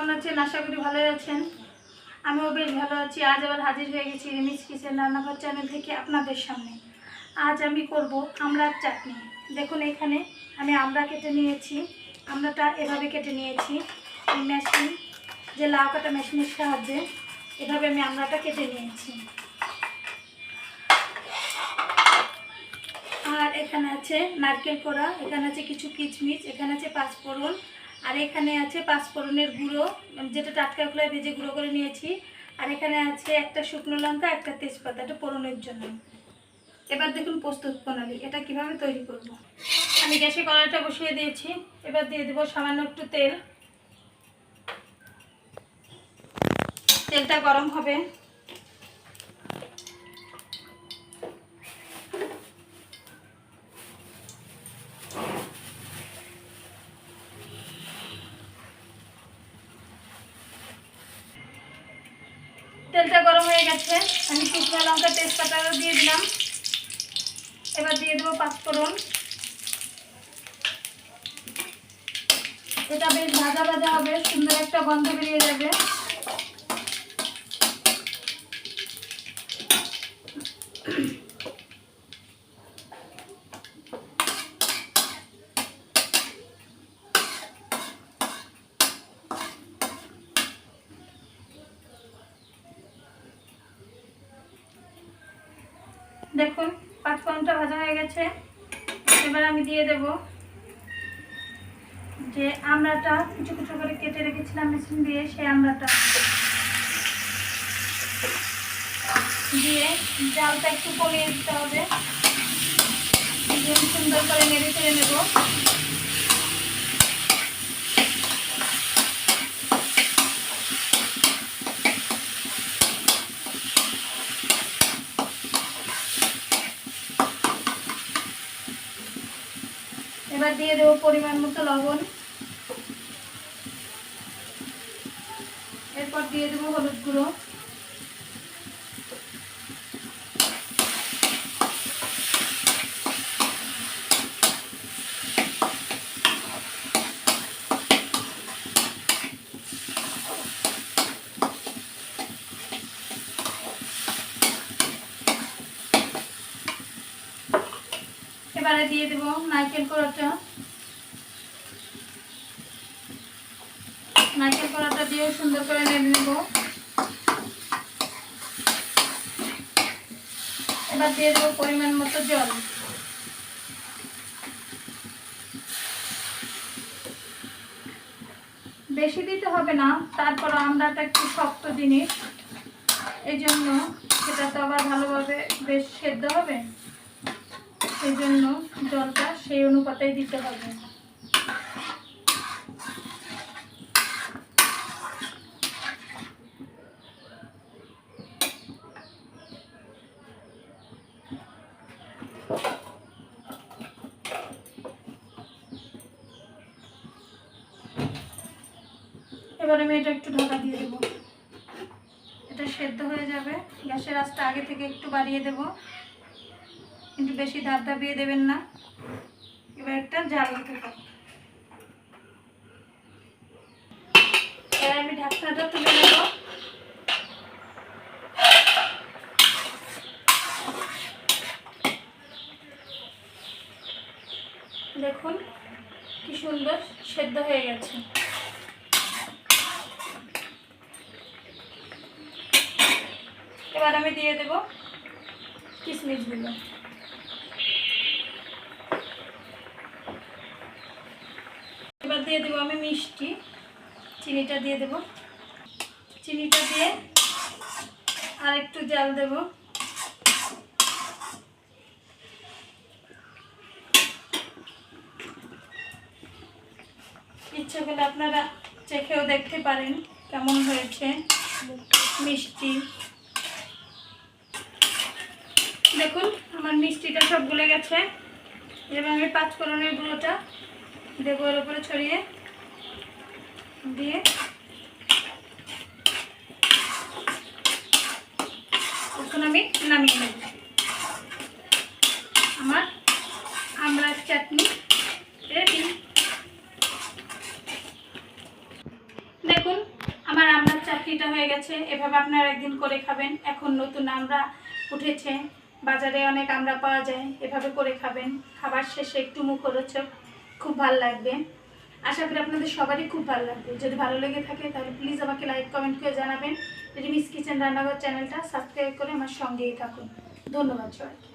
কেমন আছেন? আশা করি ভালোই আছেন। আমিও বেশ ভালো আছি। আজ আবার হাজির হয়ে গেছি রিমিস কিচেন রান্নাঘর চ্যানেল থেকে আপনাদের সামনে। আজ আমি করব আমড়ার চাটনি। দেখুন এখানে আমি আমড়া কেটে নিয়েছি। আমড়াটা এভাবে কেটে নিয়েছি। এই মেশিন যে লাউ কাটা মেশিনের সাহায্যে এভাবে আমি আমড়াটা কেটে নিয়েছি। আর এখানে আছে নারকেল কোড়া, এখানে আছে কিছু কিচমিচ, এখানে আছে পাঁচফোড়ন আর এখানে আছে পাঁচফোড়নের গুঁড়ো। যেটা টাটকা খোলায় ভেজে গুঁড়ো করে নিয়েছি। আর এখানে আছে একটা শুকনো লঙ্কা, একটা তেজপাতা, এটা পোড়নের জন্য। এবার দেখুন প্রস্তুত প্রণালী, এটা কীভাবে তৈরি করব। আমি গ্যাসে কড়াইটা বসিয়ে দিয়েছি। এবার দিয়ে দেবো সামান্য একটু তেল। তেলটা গরম হবে। তেলটা গরম হয়ে গেছে। আমি শুকনো লঙ্কা, তেজপাতাও দিয়ে দিলাম। এবার দিয়ে দেবো পাঁচফোড়ন। এটা বেশ ভাজা ভাজা হবে, সুন্দর একটা গন্ধ বেরিয়ে যাবে। দেখুন পাঁচফোড়নটা ভাজা হয়ে গেছে। এবার আমি দিয়ে দেব যে আমড়াটা কিছু কিছু করে কেটে রেখেছিলাম মেশিন দিয়ে সেই আমড়াটা। দিয়ে জালটা একটু কমিয়ে দিতে হবে। সুন্দর করে নেড়ে ফেলে নেব এবার দিয়ে দেবো পরিমাণ মতো লবণ। এরপর দিয়ে দেবো হলুদ গুঁড়ো। দিয়ে দেবো নারকেল কোড়াটা। নারকেল কোড়াটা দিয়ে সুন্দর করে নেব। এবার দিয়ে দেবো পরিমাণ মতো জল। বেশি দিতে হবে না, তারপর আমরাটা একটু শক্ত জিনিস। এই জন্য সেটা তো আবার ভালোভাবে বেশ সেদ্ধ হবে। সেই জন্য জলটা সেই অনুপাতেই দিতে হবে। এবার আমি এটা একটু ঢাকা দিয়ে দেবো। এটা সেদ্ধ হয়ে যাবে। গ্যাসের আঁচটা আগে থেকে একটু বাড়িয়ে দেবো। কিন্তু বেশি ধাপ ধাপিয়ে দেবেন না। এবার একটা জাল হতে পারে এবার আমি ঢাকনাটা তুলে নেব দেখুন, কি সুন্দর সেদ্ধ হয়ে গেছে। এবার আমি দিয়ে দেব কিশমিশগুলো এবার দিয়ে দেবো আমি মিষ্টি, চিনিটা দিয়ে দেব। চিনিটা দিয়ে আর একটু জাল দেব। ইচ্ছে করলে আপনারা চেখেও দেখতে পারেন কেমন হয়েছে। মিষ্টি। দেখুন, আমার মিষ্টিটা সব গলে গেছে। এবার আমি পাঁচফোড়নের গুঁড়োটা দেবো এর উপরে ছড়িয়ে দিয়ে। এখন আমি নামিয়ে নেব আমার আমড়ার চাটনি রেডি দেখুন চাকরিটা হয়ে গেছে। এভাবে আপনারা একদিন করে খাবেন। এখন নতুন আমরা উঠেছে। বাজারে অনেক আমরা পাওয়া যায়। এভাবে করে খাবেন। খাবার শেষে একটু মুখরোচক। খুব ভালো লাগবে। আশা করি আপনাদের সবারই খুব ভালো লাগবে। যদি ভালো লেগে থাকে তাহলে প্লিজ আমাকে লাইক কমেন্ট করে জানাবেন। রিমিস কিচেন রান্নাঘর চ্যানেলটা সাবস্ক্রাইব করে আমার সঙ্গেই থাকুন। ধন্যবাদ সবাইকে।